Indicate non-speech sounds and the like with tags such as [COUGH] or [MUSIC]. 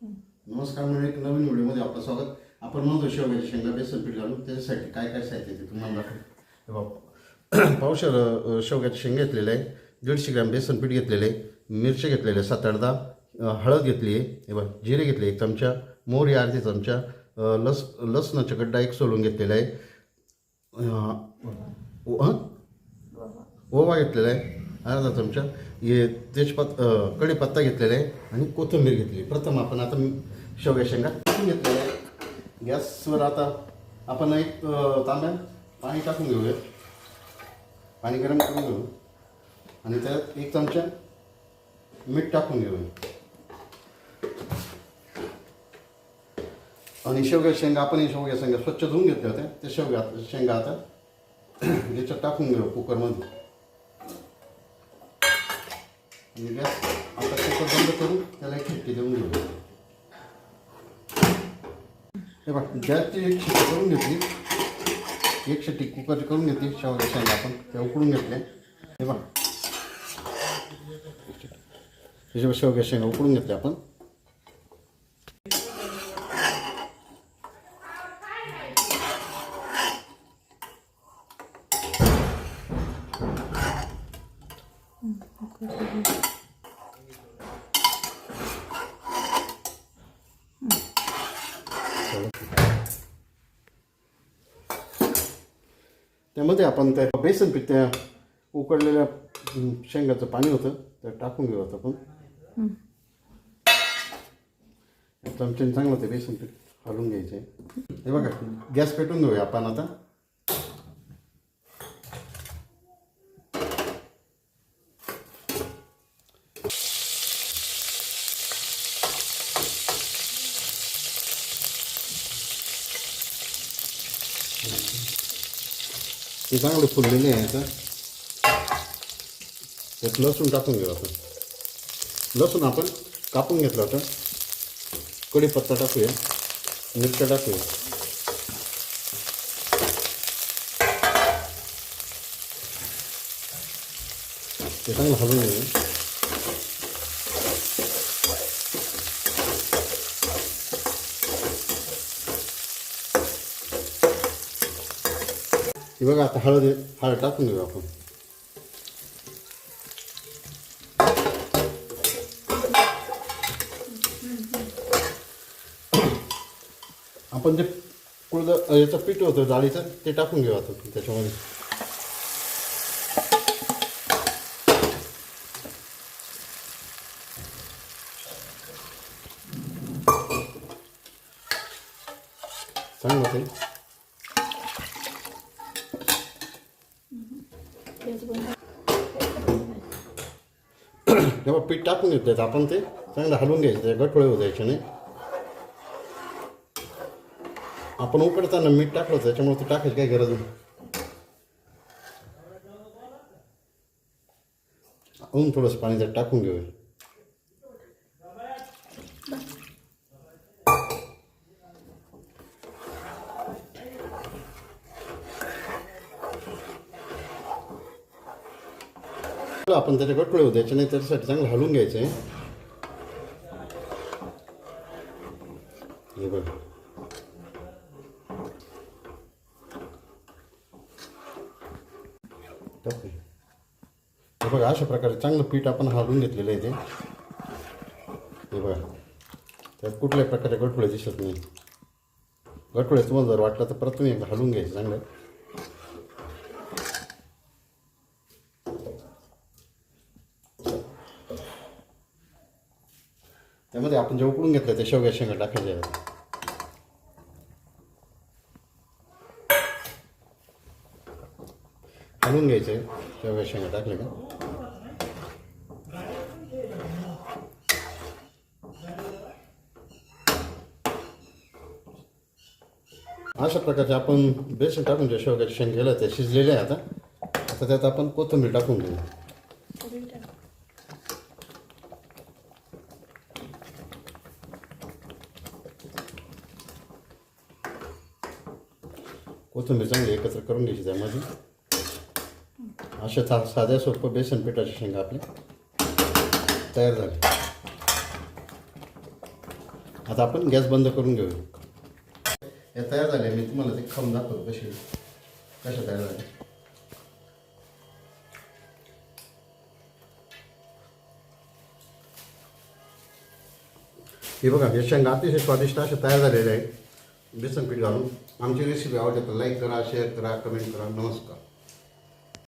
नमस्कार म्हणजे एक नवीन व्हिडिओमध्ये आपलं स्वागत. आपण म्हणतो शेवग्याच्या शेंगा बेसन पीठ घालून त्याच्यासाठी काय काय साहित्य ते तुम्हाला दाखवतो हे [CLEARS THROAT] पावशर शेवग्याचे शेंगे घेतलेले आहे दीडशे ग्रॅम बेसन पीठ घेतलेले आहे मिरची घेतलेले आहे सात आठ दहा हळद घेतली आहे हे बघा जिरे घेतले एक चमचा मोहरी अर्धी चमचा लस लसणाचा गड्डा एक सोलून घेतलेला आहे. ओ- ओवा घेतलेला आहे. अर्धा चमचा हे तेजपत कढीपत्ता घेतलेला आहे आणि कोथिंबीर घेतली. प्रथम आपण आता शेवग्या शेंगा टाकून घेतलेल्या आहे गॅसवर आता आपण एक तांब्या पाणी टाकून घेऊया. पाणी गरम करून घेऊ. आणि त्यात एक चमचा मीठ टाकून घेऊया. आणि शेवग्या शेंगा आपण हे शेवग्या शेंगा स्वच्छ धुवून घेतल्या होत्या. त्या शेवग्या शेंगा आता [COUGHS] याच्यात टाकून घेऊ कुकरमध्ये आणि गॅस आता कुकर बंद करून त्याला एक शिट्टी देऊन घेऊ. हे बघ गॅसची एक शिट्टी करून घेतली. एक शिट्टी कुकरची करून घेतली शेवग्या शेंगा आपण ते उकडून घेतले. हे बघ. शेवग्या शेंगा उकडून घेतल्या आपण. त्यामध्ये आपण त्या बेसन पीठ त्या उकडलेल्या शेंगाचं पाणी होतं ते टाकून घेऊ आता आपण. चमच्याने चांगलं ते बेसन पीठ हलवून घ्यायचे. हे बघा गॅस पेटून घेऊया आपण आता. ते चांगले फुललेले आहे आता त्यात लसूण टाकून घेऊ आपण लसूण आपण कापून घेतलं होतं कढीपत्ता टाकूया मिरच्या टाकूया ते चांगलं हलवून घेऊ हे बघा आता हळद आहे. हळद टाकून घेऊ आपण आपण जे कुळद याचं पीठ होतं डाळीचं ते टाकून घेऊ आता त्याच्यामध्ये चांगलं ते तेव्हा पीठ टाकून घेतलं आपण ते. चांगलं हलवून घ्यायचं गटोळे होऊ द्यायचे नाही. आपण उकडताना मीठ टाकलं त्याच्यामुळे ते टाकायची काही गरज नाही. अजून थोडंसं पाणी त्यात टाकून घेऊया. आपण त्याच्याकडे गठोळे द्यायचे नाही त्याच्यासाठी चांगलं हलवून घ्यायचं आहे हे बघ. हे बघा अशा प्रकारे चांगलं पीठ आपण हलवून घेतलेलं आहे ते. हे बघा. त्यात कुठल्याही प्रकारे गठोळे दिसत नाही. गठोळे तुम्हाला जर वाटलं तर प्रथम एकदा हलवून घ्यायचं चांगलं. त्यामध्ये आपण जे उकडून घेतलं ते शेवग्या शेंगा टाकायचे आहेत. हलवून घ्यायचे. शेवग्या शेंगा टाकले का? अशा प्रकारचे आपण बेसन टाकून जे शेवग्याचे शेंग केलं ते शिजलेले आहे आता. आता त्यात आपण कोथिंबीर टाकून घेऊ. कोथिंबीर चांगली एकत्र करून घ्यायची त्यामध्ये अशा साध्या सोपं बेसन पिठाचे शेंगा आपले तयार आता आपण गॅस बंद या तयार झाल्या मी तुम्हाला ते खाऊन दाखवतो कशी कशा तयार झाल्या हे शेंगा अतिशय स्वादिष्ट असे तयार बेसन पीठ घालून आमची रेसिपी आवडली तर लाईक करा शेअर करा कमेंट करा. नमस्कार.